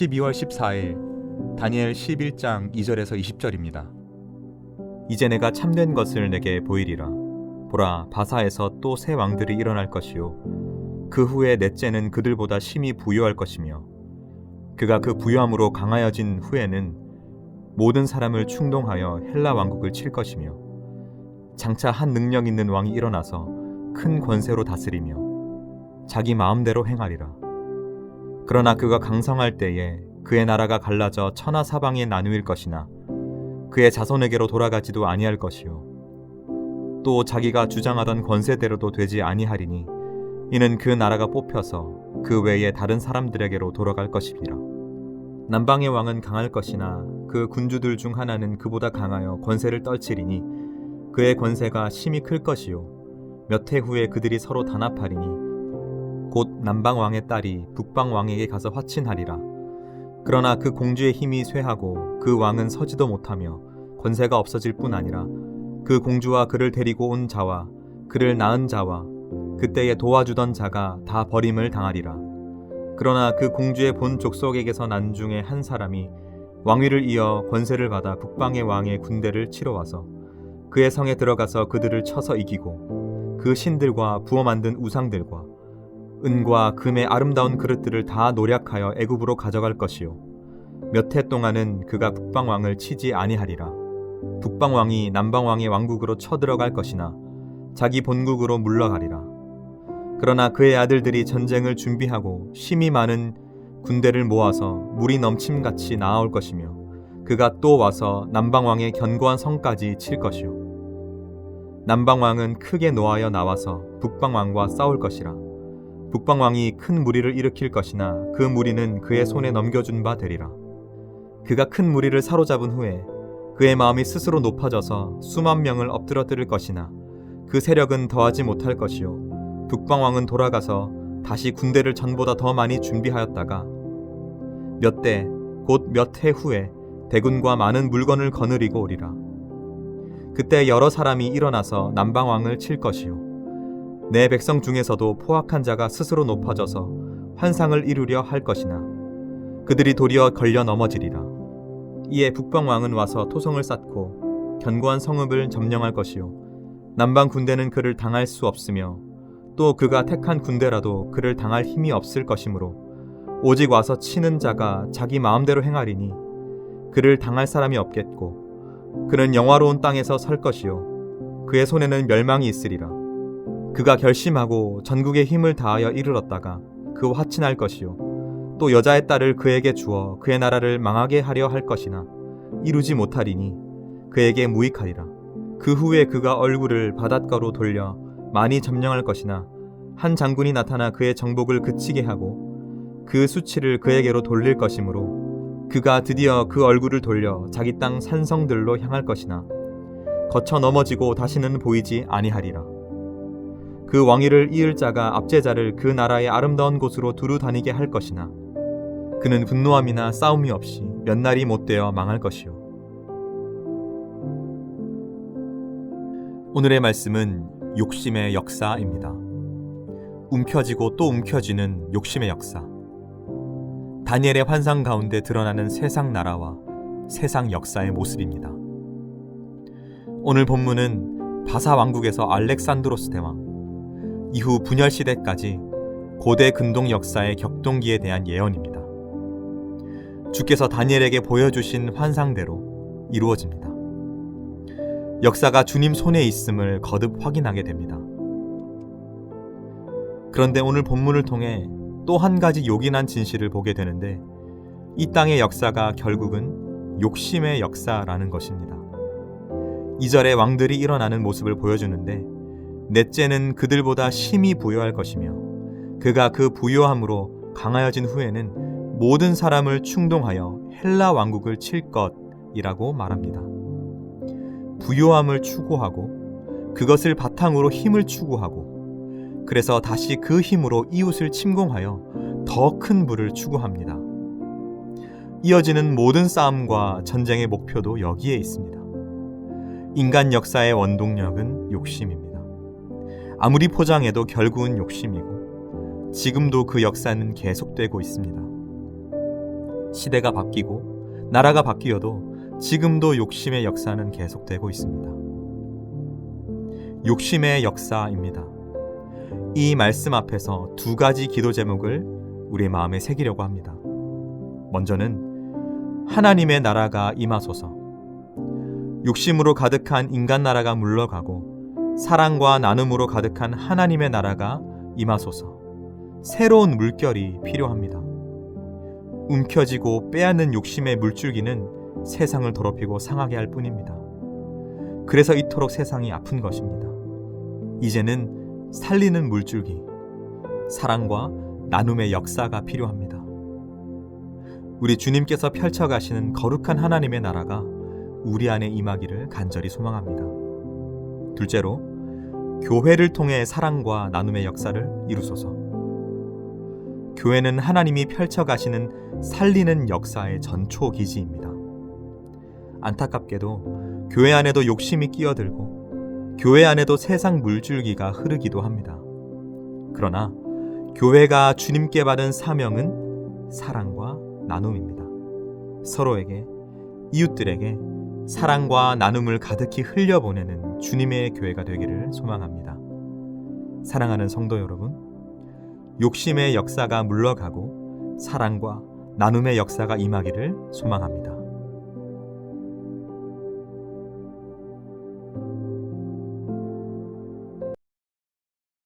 12월 14일 다니엘 11장 2절에서 20절입니다. 이제 내가 참된 것을 내게 보이리라. 보라 바사에서 또 새 왕들이 일어날 것이요 그 후에 넷째는 그들보다 심히 부유할 것이며 그가 그 부유함으로 강하여진 후에는 모든 사람을 충동하여 헬라 왕국을 칠 것이며 장차 한 능력 있는 왕이 일어나서 큰 권세로 다스리며 자기 마음대로 행하리라. 그러나 그가 강성할 때에 그의 나라가 갈라져 천하 사방에 나누일 것이나 그의 자손에게로 돌아가지도 아니할 것이요. 또 자기가 주장하던 권세대로도 되지 아니하리니 이는 그 나라가 뽑혀서 그 외에 다른 사람들에게로 돌아갈 것이니라 남방의 왕은 강할 것이나 그 군주들 중 하나는 그보다 강하여 권세를 떨치리니 그의 권세가 심히 클 것이요. 몇 해 후에 그들이 서로 단합하리니 곧 남방 왕의 딸이 북방 왕에게 가서 화친하리라. 그러나 그 공주의 힘이 쇠하고 그 왕은 서지도 못하며 권세가 없어질 뿐 아니라 그 공주와 그를 데리고 온 자와 그를 낳은 자와 그때에 도와주던 자가 다 버림을 당하리라. 그러나 그 공주의 본 족속에게서 난 중에 한 사람이 왕위를 이어 권세를 받아 북방의 왕의 군대를 치러 와서 그의 성에 들어가서 그들을 쳐서 이기고 그 신들과 부어 만든 우상들과 은과 금의 아름다운 그릇들을 다 노략하여 애굽으로 가져갈 것이요. 몇 해 동안은 그가 북방 왕을 치지 아니하리라. 북방 왕이 남방 왕의 왕국으로 쳐들어갈 것이나 자기 본국으로 물러가리라. 그러나 그의 아들들이 전쟁을 준비하고 심히 많은 군대를 모아서 물이 넘침같이 나아올 것이며 그가 또 와서 남방 왕의 견고한 성까지 칠 것이요. 남방 왕은 크게 노하여 나와서 북방 왕과 싸울 것이라 북방 왕이 큰 무리를 일으킬 것이나 그 무리는 그의 손에 넘겨준 바 되리라. 그가 큰 무리를 사로잡은 후에 그의 마음이 스스로 높아져서 수만 명을 엎드러뜨릴 것이나 그 세력은 더하지 못할 것이요 북방 왕은 돌아가서 다시 군대를 전보다 더 많이 준비하였다가 몇 대 곧 몇 해 후에 대군과 많은 물건을 거느리고 오리라. 그때 여러 사람이 일어나서 남방 왕을 칠 것이요 내 백성 중에서도 포악한 자가 스스로 높아져서 환상을 이루려 할 것이나 그들이 도리어 걸려 넘어지리라. 이에 북방 왕은 와서 토성을 쌓고 견고한 성읍을 점령할 것이요 남방 군대는 그를 당할 수 없으며 또 그가 택한 군대라도 그를 당할 힘이 없을 것이므로 오직 와서 치는 자가 자기 마음대로 행하리니 그를 당할 사람이 없겠고 그는 영화로운 땅에서 설 것이요 그의 손에는 멸망이 있으리라. 그가 결심하고 전국의 힘을 다하여 이르렀다가 그 화친할 것이요 또 여자의 딸을 그에게 주어 그의 나라를 망하게 하려 할 것이나 이루지 못하리니 그에게 무익하리라 그 후에 그가 얼굴을 바닷가로 돌려 많이 점령할 것이나 한 장군이 나타나 그의 정복을 그치게 하고 그 수치를 그에게로 돌릴 것이므로 그가 드디어 그 얼굴을 돌려 자기 땅 산성들로 향할 것이나 거쳐 넘어지고 다시는 보이지 아니하리라. 그 왕위를 이을 자가 압제자를 그 나라의 아름다운 곳으로 두루 다니게 할 것이나 그는 분노함이나 싸움이 없이 몇 날이 못되어 망할 것이요. 오늘의 말씀은 욕심의 역사입니다. 움켜쥐고 또 움켜쥐는 욕심의 역사. 다니엘의 환상 가운데 드러나는 세상 나라와 세상 역사의 모습입니다. 오늘 본문은 바사 왕국에서 알렉산드로스 대왕, 이후 분열 시대까지 고대 근동 역사의 격동기에 대한 예언입니다. 주께서 다니엘에게 보여주신 환상대로 이루어집니다. 역사가 주님 손에 있음을 거듭 확인하게 됩니다. 그런데 오늘 본문을 통해 또 한 가지 요긴한 진실을 보게 되는데 이 땅의 역사가 결국은 욕심의 역사라는 것입니다. 이절의 왕들이 일어나는 모습을 보여주는데 넷째는 그들보다 심히 부여할 것이며 그가 그 부여함으로 강하여진 후에는 모든 사람을 충동하여 헬라 왕국을 칠 것이라고 말합니다. 부요함을 추구하고 그것을 바탕으로 힘을 추구하고 그래서 다시 그 힘으로 이웃을 침공하여 더 큰 부를 추구합니다. 이어지는 모든 싸움과 전쟁의 목표도 여기에 있습니다. 인간 역사의 원동력은 욕심입니다. 아무리 포장해도 결국은 욕심이고 지금도 그 역사는 계속되고 있습니다. 시대가 바뀌고 나라가 바뀌어도 지금도 욕심의 역사는 계속되고 있습니다. 욕심의 역사입니다. 이 말씀 앞에서 두 가지 기도 제목을 우리 마음에 새기려고 합니다. 먼저는 하나님의 나라가 임하소서. 욕심으로 가득한 인간 나라가 물러가고 사랑과 나눔으로 가득한 하나님의 나라가 임하소서. 새로운 물결이 필요합니다. 움켜쥐고 빼앗는 욕심의 물줄기는 세상을 더럽히고 상하게 할 뿐입니다. 그래서 이토록 세상이 아픈 것입니다. 이제는 살리는 물줄기, 사랑과 나눔의 역사가 필요합니다. 우리 주님께서 펼쳐가시는 거룩한 하나님의 나라가 우리 안에 임하기를 간절히 소망합니다. 둘째로, 교회를 통해 사랑과 나눔의 역사를 이루소서. 교회는 하나님이 펼쳐가시는 살리는 역사의 전초 기지입니다. 안타깝게도 교회 안에도 욕심이 끼어들고 교회 안에도 세상 물줄기가 흐르기도 합니다. 그러나 교회가 주님께 받은 사명은 사랑과 나눔입니다. 서로에게 이웃들에게 사랑과 나눔을 가득히 흘려보내는 주님의 교회가 되기를 소망합니다. 사랑하는 성도 여러분, 욕심의 역사가 물러가고 사랑과 나눔의 역사가 임하기를 소망합니다.